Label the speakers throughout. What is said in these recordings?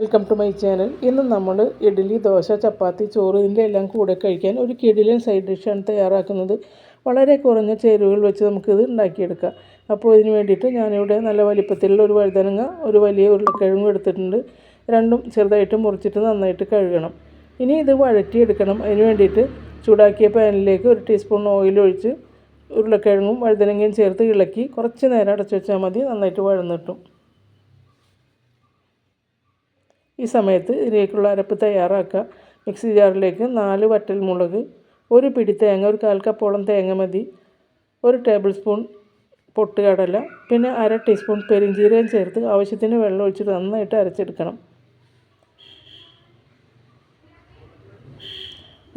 Speaker 1: Welcome to my channel ഇന്ന് നമ്മൾ ഇഡ്ഡലി ദോശ ചപ്പാത്തി ചോറ് ഇതിന്റെ എല്ലാം കൂടെ കഴിക്കാൻ ഒരു കിടിലൻ സൈഡ് ഡിഷാണ് തയ്യാറാക്കുന്നത്. വളരെ കുറഞ്ഞ ചേരുവകൾ വെച്ച് നമുക്കിത് ഉണ്ടാക്കിയെടുക്കാം. അപ്പോൾ ഇതിന് വേണ്ടിയിട്ട് ഞാനിവിടെ നല്ല വലിപ്പത്തിലുള്ള ഒരു വഴുതനങ്ങ ഒരു വലിയ ഉരുളക്കിഴങ്ങും എടുത്തിട്ടുണ്ട്. രണ്ടും ചെറുതായിട്ട് മുറിച്ചിട്ട് നന്നായിട്ട് കഴുകണം. ഇനി ഇത് വഴറ്റിയെടുക്കണം. അതിന് വേണ്ടിയിട്ട് ചൂടാക്കിയ പാനിലേക്ക് ഒരു ടീസ്പൂൺ ഓയിൽ ഒഴിച്ച് ഉരുളക്കിഴങ്ങും വഴുതനങ്ങയും ചേർത്ത് ഇളക്കി കുറച്ച് നേരം അടച്ചു വെച്ചാൽ മതി. നന്നായിട്ട് വഴന്നിട്ടും. ഈ സമയത്ത് ഇതിലേക്കുള്ള അരപ്പ് തയ്യാറാക്കുക. മിക്സി ജാറിലേക്ക് നാല് വറ്റൽമുളക് ഒരു പിടി തേങ്ങ ഒരു കാൽ കപ്പോളം തേങ്ങ മതി ഒരു ടേബിൾ സ്പൂൺ പൊട്ടുകടല പിന്നെ അര ടീസ്പൂൺ പെരിഞ്ചീരകം ചേർത്ത് ആവശ്യത്തിന് വെള്ളം ഒഴിച്ച് നന്നായിട്ട് അരച്ചെടുക്കണം.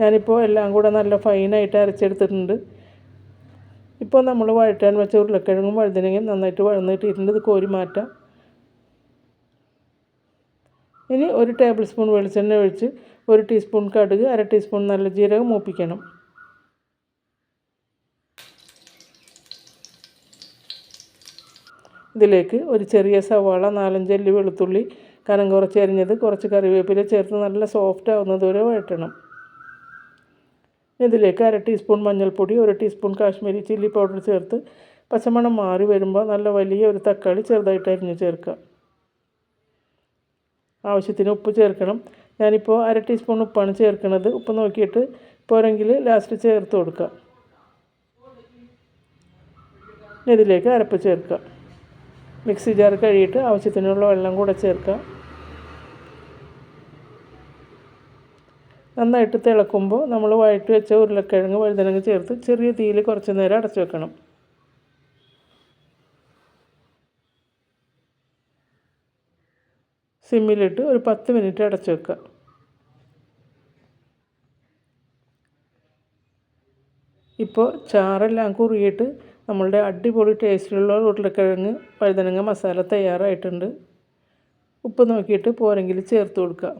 Speaker 1: ഞാനിപ്പോൾ എല്ലാം കൂടെ നല്ല ഫൈനായിട്ട് അരച്ചെടുത്തിട്ടുണ്ട്. ഇപ്പോൾ നമ്മൾ വഴറ്റാൻ വെച്ച ഉരുളക്കിഴങ്ങും വഴുതനങ്ങയും നന്നായിട്ട് വഴന്നിട്ടിട്ടുണ്ട് ഇത് കോരി മാറ്റാം ഇനി ഒരു ടേബിൾ സ്പൂൺ വെളിച്ചെണ്ണ ഒഴിച്ച് ഒരു ടീസ്പൂൺ കടുക് അര ടീസ്പൂൺ നല്ല ജീരകം മൂപ്പിക്കണം. ഇതിലേക്ക് ഒരു ചെറിയ സവാള നാലഞ്ചല്ലി വെളുത്തുള്ളി കനം കുറച്ച് അരിഞ്ഞത് കുറച്ച് കറിവേപ്പില ചേർത്ത് നല്ല സോഫ്റ്റ് ആവുന്നത് വരെ വഴറ്റണം. ഇതിലേക്ക് അര ടീസ്പൂൺ മഞ്ഞൾപ്പൊടി ഒരു ടീസ്പൂൺ കാശ്മീരി ചില്ലി പൗഡർ ചേർത്ത് പച്ചമണം മാറി വരുമ്പോൾ നല്ല വലിയ ഒരു തക്കാളി ചെറുതായിട്ട് അരിഞ്ഞ് ചേർക്കുക. ആവശ്യത്തിന് ഉപ്പ് ചേർക്കണം. ഞാനിപ്പോൾ അര ടീസ്പൂൺ ഉപ്പാണ് ചേർക്കുന്നത് ഉപ്പ് നോക്കിയിട്ട് പോരെങ്കിൽ ലാസ്റ്റ് ചേർത്ത് കൊടുക്കുക ഇതിലേക്ക് അരപ്പ് ചേർക്കുക മിക്സി ജാർ കഴുകിയിട്ട് ആവശ്യത്തിനുള്ള വെള്ളം കൂടെ ചേർക്കുക നന്നായിട്ട് തിളക്കുമ്പോൾ നമ്മൾ വഴറ്റി വെച്ച ഉരുളക്കിഴങ്ങ് വഴുതനങ്ങ് ചേർത്ത് ചെറിയ തീയിൽ കുറച്ച് നേരം അടച്ചു വെക്കണം. സിമ്മിലിട്ട് ഒരു പത്ത് മിനിറ്റ് അടച്ചു വെക്കുക. ഇപ്പോൾ ചാറെല്ലാം കുറുകിയിട്ട് നമ്മളുടെ അടിപൊളി ടേസ്റ്റിലുള്ള ഉരുളക്കിഴങ്ങ് വഴുതനങ്ങ മസാല തയ്യാറായിട്ടുണ്ട്. ഉപ്പ് നോക്കിയിട്ട് പോരെങ്കിൽ ചേർത്ത് കൊടുക്കുക.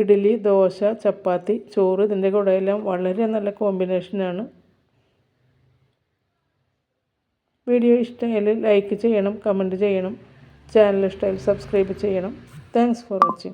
Speaker 1: ഇഡ്ഡലി ദോശ ചപ്പാത്തി ചോറ് ഇതിന്റെ കൂടെയെല്ലാം വളരെ നല്ല കോമ്പിനേഷനാണ് വീഡിയോ ഇഷ്ടമായാൽ ലൈക്ക് ചെയ്യണം കമന്റ് ചെയ്യണം. ചാനൽ ഇഷ്ടമായി സബ്സ്ക്രൈബ് ചെയ്യണം. Thanks for watching